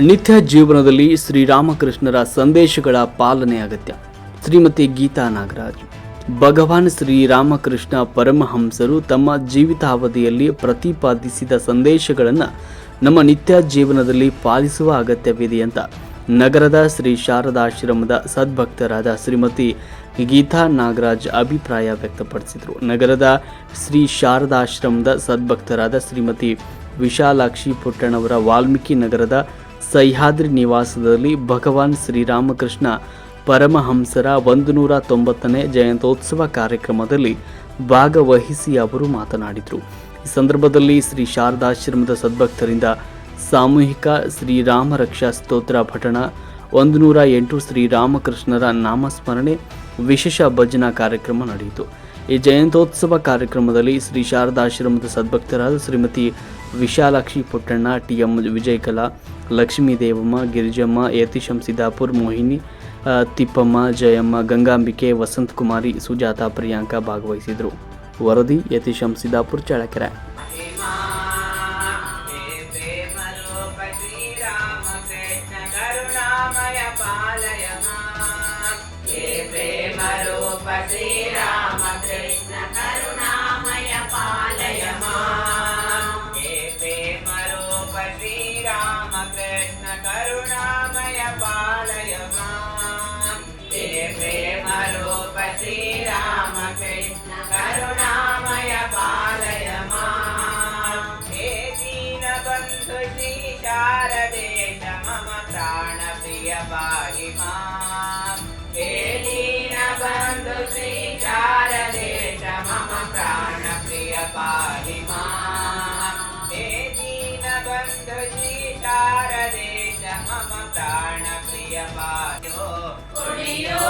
ನಿತ್ಯ ಜೀವನದಲ್ಲಿ ಶ್ರೀರಾಮಕೃಷ್ಣರ ಸಂದೇಶಗಳ ಪಾಲನೆ ಅಗತ್ಯ. ಶ್ರೀಮತಿ ಗೀತಾ ನಾಗರಾಜ್. ಭಗವಾನ್ ಶ್ರೀರಾಮಕೃಷ್ಣ ಪರಮಹಂಸರು ತಮ್ಮ ಜೀವಿತಾವಧಿಯಲ್ಲಿ ಪ್ರತಿಪಾದಿಸಿದ ಸಂದೇಶಗಳನ್ನು ನಮ್ಮ ನಿತ್ಯ ಜೀವನದಲ್ಲಿ ಪಾಲಿಸುವ ಅಗತ್ಯವಿದೆ ಅಂತ ನಗರದ ಶ್ರೀ ಶಾರದಾಶ್ರಮದ ಸದ್ಭಕ್ತರಾದ ಶ್ರೀಮತಿ ಗೀತಾ ನಾಗರಾಜ್ ಅಭಿಪ್ರಾಯ ವ್ಯಕ್ತಪಡಿಸಿದರು. ನಗರದ ಶ್ರೀ ಶಾರದಾಶ್ರಮದ ಸದ್ಭಕ್ತರಾದ ಶ್ರೀಮತಿ ವಿಶಾಲಾಕ್ಷಿ ಪುಟ್ಟಣ್ಣವರ ವಾಲ್ಮೀಕಿ ನಗರದ ಸಹ್ಯಾದ್ರಿ ನಿವಾಸದಲ್ಲಿ ಭಗವಾನ್ ಶ್ರೀರಾಮಕೃಷ್ಣ ಪರಮಹಂಸರ ಒಂದು ನೂರ ತೊಂಬತ್ತನೇ ಜಯಂತ್ಯೋತ್ಸವ ಕಾರ್ಯಕ್ರಮದಲ್ಲಿ ಭಾಗವಹಿಸಿ ಅವರು ಮಾತನಾಡಿದರು. ಈ ಸಂದರ್ಭದಲ್ಲಿ ಶ್ರೀ ಶಾರದಾಶ್ರಮದ ಸದ್ಭಕ್ತರಿಂದ ಸಾಮೂಹಿಕ ಶ್ರೀರಾಮ ರಕ್ಷಾ ಸ್ತೋತ್ರ ಪಠಣ ಒಂದು ನೂರ ಎಂಟು ಶ್ರೀರಾಮಕೃಷ್ಣರ ನಾಮಸ್ಮರಣೆ, ವಿಶೇಷ ಭಜನಾ ಕಾರ್ಯಕ್ರಮ ನಡೆಯಿತು. ಈ ಜಯಂತ್ಯೋತ್ಸವ ಕಾರ್ಯಕ್ರಮದಲ್ಲಿ ಶ್ರೀ ಶಾರದಾಶ್ರಮದ ಸದ್ಭಕ್ತರಾದ ಶ್ರೀಮತಿ ವಿಶಾಲಾಕ್ಷಿ ಪುಟ್ಟಣ್ಣ ಟಿ ಎಂ ವಿಜಯಕಲಾ ಲಕ್ಷ್ಮೀ ದೇವಮ್ಮ ಗಿರಿಜಮ್ಮ ಯತಿಶಂ ಸಿದ್ದಾಪುರ್ ಮೋಹಿನಿ ತಿಪ್ಪಮ್ಮ, ಜಯಮ್ಮ, ಗಂಗಾಂಬಿಕೆ ವಸಂತ್ ಕುಮಾರಿ ಸುಜಾತ, ಪ್ರಿಯಾಂಕಾ ಭಾಗವಹಿಸಿದರು. ವರದಿ ಯತಿಶಂ ಸಿದ್ದಾಪುರ್ ಚಳ್ಳಕೆರೆ. ಚಾರದೇಶ ಮಮ ಪ್ರಾಣ ಪ್ರಿಯ ಬಾಗಿ ಮಾ ಹೇಳೀನ ಬಂಧು ಶ್ರೀ ಚಾರದೇಶ ಮಮ ಪ್ರಾಣ ಪ್ರಿಯ ಬಾಗಿ ಮಾ ಹೇಳೀನ ಬಂಧು ಶ್ರೀ ಚಾರದೇಶ ಮಮ ಪ್ರಾಣ ಪ್ರಿಯ ಬಾಯೋ ಕುಡಿಯೋ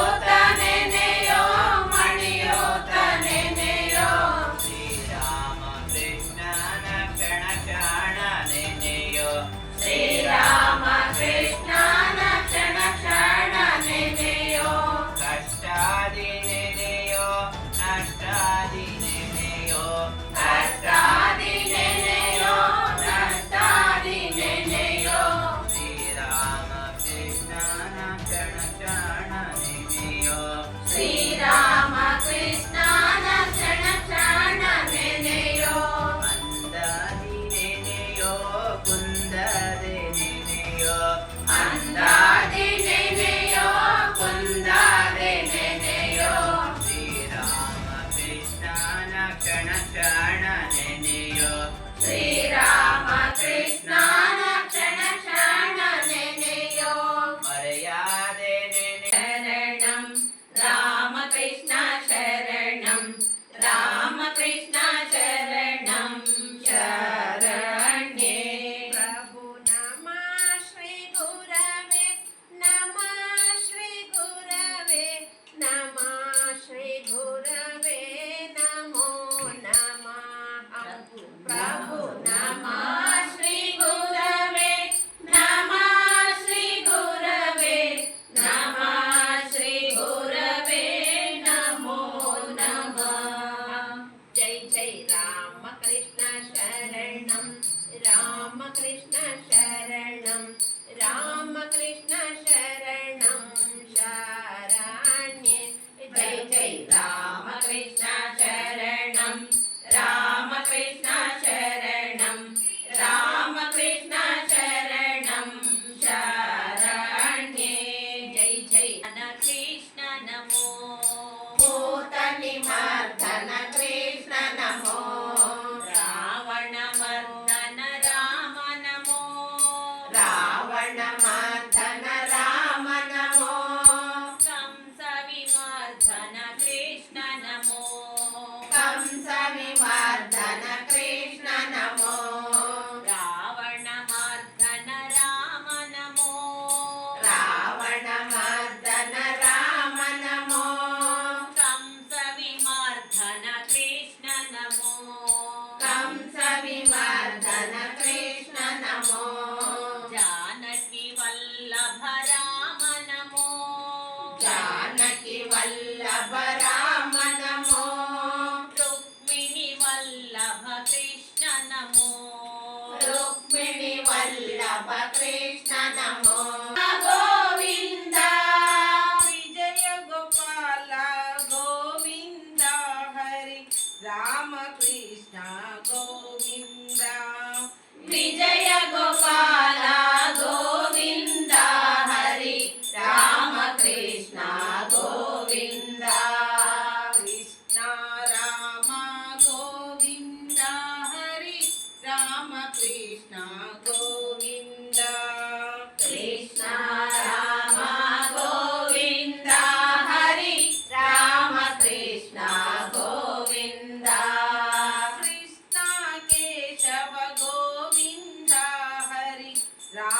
राम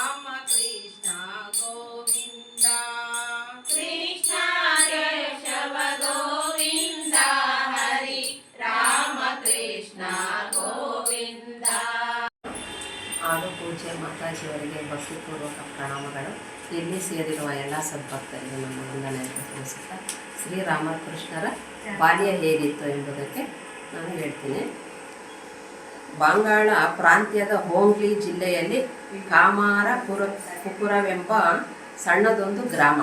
ರಾಮ ಕೃಷ್ಣ ಗೋವಿಂದ. ಕೃಷ್ಣ ಕೇಶವ ಗೋವಿಂದ. ಹರಿ ರಾಮ ಕೃಷ್ಣ ಗೋವಿಂದ. ಆಡು ಪೂಜೆ ಮಾತಾಜಿಯವರಿಗೆ ಭಕ್ತಿಪೂರ್ವಕ ಪ್ರಣಾಮಗಳು. ಇಲ್ಲಿ ಸೇರಿರುವ ಎಲ್ಲ ಸದ್ಭಕ್ತರಿಗೆ ನಮ್ಮ ವಂದನೆಯನ್ನು ತಿಳಿಸುತ್ತಾ ಶ್ರೀರಾಮಕೃಷ್ಣರ ಬಾಲ್ಯ ಹೇಗಿತ್ತು ಎಂಬುದಕ್ಕೆ ನಾನು ಹೇಳ್ತೀನಿ. ಬಂಗಾಳ ಪ್ರಾಂತ್ಯದ ಹೋಂಗ್ಲಿ ಜಿಲ್ಲೆಯಲ್ಲಿ ಕಾಮಾರಪುರ ಕುಪುರವೆಂಬ ಸಣ್ಣದೊಂದು ಗ್ರಾಮ.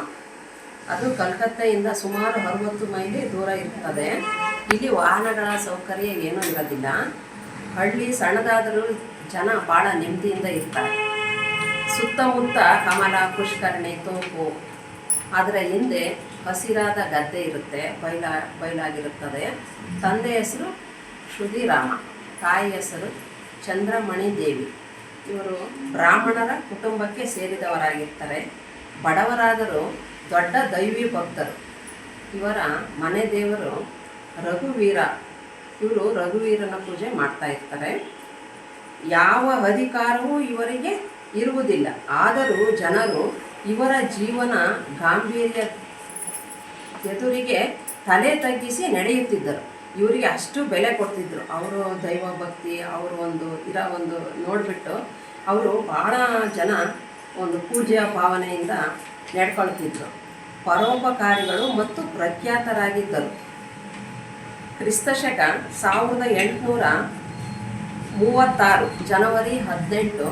ಅದು ಕಲ್ಕತ್ತೆಯಿಂದ ಸುಮಾರು ಅರವತ್ತು ಮೈಲಿ ದೂರ ಇರ್ತದೆ. ಇಲ್ಲಿ ವಾಹನಗಳ ಸೌಕರ್ಯ ಏನೂ ಇರೋದಿಲ್ಲ. ಹಳ್ಳಿ ಸಣ್ಣದಾದರೂ ಜನ ಭಾಳ ನೆಮ್ಮದಿಯಿಂದ ಇರ್ತಾರೆ. ಸುತ್ತಮುತ್ತ ಕಮಲ, ಪುಷ್ಕರಣಿ, ತೋಪು. ಅದರ ಹಿಂದೆ ಹಸಿರಾದ ಗದ್ದೆ ಇರುತ್ತೆ ಬಯಲ ಬಯಲಾಗಿರುತ್ತದೆ ತಂದೆ ಹೆಸರು ಶ್ರುತಿರಾಮ. ತಾಯಿ ಹೆಸರು ಚಂದ್ರಮಣಿ ದೇವಿ. ಇವರು ಬ್ರಾಹ್ಮಣರ ಕುಟುಂಬಕ್ಕೆ ಸೇರಿದವರಾಗಿರ್ತಾರೆ. ಬಡವರಾದರೂ ದೊಡ್ಡ ದೈವಿ ಭಕ್ತರು. ಇವರ ಮನೆ ದೇವರು ರಘುವೀರ. ಇವರು ರಘುವೀರನ ಪೂಜೆ ಮಾಡ್ತಾ ಇರ್ತಾರೆ. ಯಾವ ಅಧಿಕಾರವೂ ಇವರಿಗೆ ಇರುವುದಿಲ್ಲ. ಆದರೂ ಜನರು ಇವರ ಜೀವನ ಗಾಂಭೀರ್ಯ ಎದುರಿಗೆ ತಲೆ ತಗ್ಗಿಸಿ ನಡೆಯುತ್ತಿದ್ದರು. ಇವರಿಗೆ ಅಷ್ಟು ಬೆಲೆ ಕೊಡ್ತಿದ್ರು. ಅವರು ದೈವ ಭಕ್ತಿ, ಅವರು ಒಂದು ಇರೋ ಒಂದು ನೋಡಿಬಿಟ್ಟು ಅವರು ಭಾಳ ಜನ ಒಂದು ಪೂಜೆಯ ಭಾವನೆಯಿಂದ ನಡ್ಕೊಳ್ತಿದ್ರು. ಪರೋಪಕಾರಿಗಳು ಮತ್ತು ಪ್ರಖ್ಯಾತರಾಗಿದ್ದರು. ಕ್ರಿಸ್ತಶಕ ಸಾವಿರದ ಎಂಟುನೂರ ಮೂವತ್ತಾರು, ಜನವರಿ ಹದಿನೆಂಟು,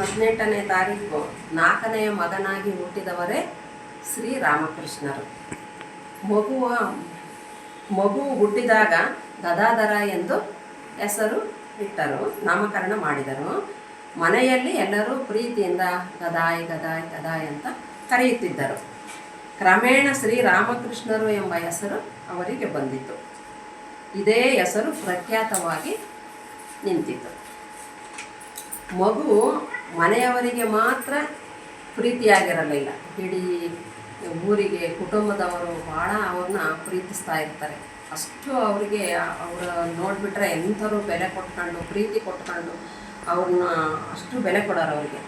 ಹದಿನೆಂಟನೇ ತಾರೀಕು ನಾಲ್ಕನೆಯ ಮಗನಾಗಿ ಹುಟ್ಟಿದವರೇ ಶ್ರೀರಾಮಕೃಷ್ಣರು ಮಗುವ ಮಗು ಹುಟ್ಟಿದಾಗ ಗದಾಧರ ಎಂದು ಹೆಸರು ಇಟ್ಟರು, ನಾಮಕರಣ ಮಾಡಿದರು. ಮನೆಯಲ್ಲಿ ಎಲ್ಲರೂ ಪ್ರೀತಿಯಿಂದ ಗದಾಯ್ ಗದಾಯ್ ಗದಾಯ್ ಅಂತ ಕರೆಯುತ್ತಿದ್ದರು. ಕ್ರಮೇಣ ಶ್ರೀರಾಮಕೃಷ್ಣರು ಎಂಬ ಹೆಸರು ಅವರಿಗೆ ಬಂದಿತು ಇದೇ ಹೆಸರು ಪ್ರಖ್ಯಾತವಾಗಿ ನಿಂತಿತು ಮಗು ಮನೆಯವರಿಗೆ ಮಾತ್ರ ಪ್ರೀತಿಯಾಗಿರಲಿಲ್ಲ. ಇಡೀ ಊರಿಗೆ ಕುಟುಂಬದವರು ಭಾಳ ಅವ್ರನ್ನ ಪ್ರೀತಿಸ್ತಾ ಇರ್ತಾರೆ. ಅಷ್ಟು ಅವರಿಗೆ ಅವರ ನೋಡಿಬಿಟ್ರೆ ಎಂಥವ್ರು ಬೆಲೆ ಕೊಟ್ಕೊಂಡು, ಪ್ರೀತಿ ಕೊಟ್ಕೊಂಡು ಅವ್ರನ್ನ ಅಷ್ಟು ಬೆಲೆ ಕೊಡೋರು ಅವರಿಗೆ.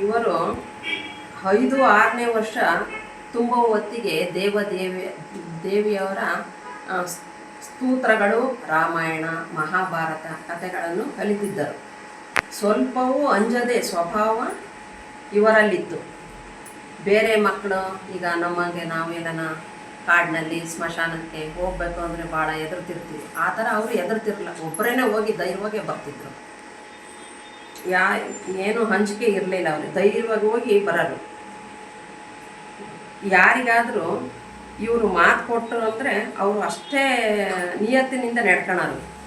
ಇವರು ಐದು, ಆರನೇ ವರ್ಷ ತುಂಬ ಹೊತ್ತಿಗೆ ದೇವದೇವಿ, ದೇವಿಯವರ ಸ್ತೋತ್ರಗಳು, ರಾಮಾಯಣ, ಮಹಾಭಾರತ ಕಥೆಗಳನ್ನು ಕಲಿತಿದ್ದರು. ಸ್ವಲ್ಪವೂ ಅಂಜದೆ ಸ್ವಭಾವ ಇವರಲ್ಲಿತ್ತು. ಬೇರೆ ಮಕ್ಕಳು ಈಗ ನಮಗೆ ನಾವೇನ ಕಾಡಿನಲ್ಲಿ ಸ್ಮಶಾನಕ್ಕೆ ಹೋಗಬೇಕು ಅಂದರೆ ಭಾಳ ಎದುರ್ತಿರ್ತೀವಿ ಆ ಥರ ಅವರು ಹೆದರ್ತಿರಲಿಲ್ಲ. ಒಬ್ಬರೇನೆ ಹೋಗಿ ಧೈರ್ಯವಾಗೇ ಬರ್ತಿದ್ರು. ಯಾ, ಏನು ಹಂಚಿಕೆ ಇರಲಿಲ್ಲ ಅವ್ರಿಗೆ. ಧೈರ್ಯವಾಗಿ ಹೋಗಿ ಬರೋರು. ಯಾರಿಗಾದರೂ ಇವರು ಮಾತು ಕೊಟ್ಟರು ಅಂದರೆ ಅವರು ಅಷ್ಟೇ ನಿಯತ್ತಿನಿಂದ ನಡ್ಕೊಳೋರು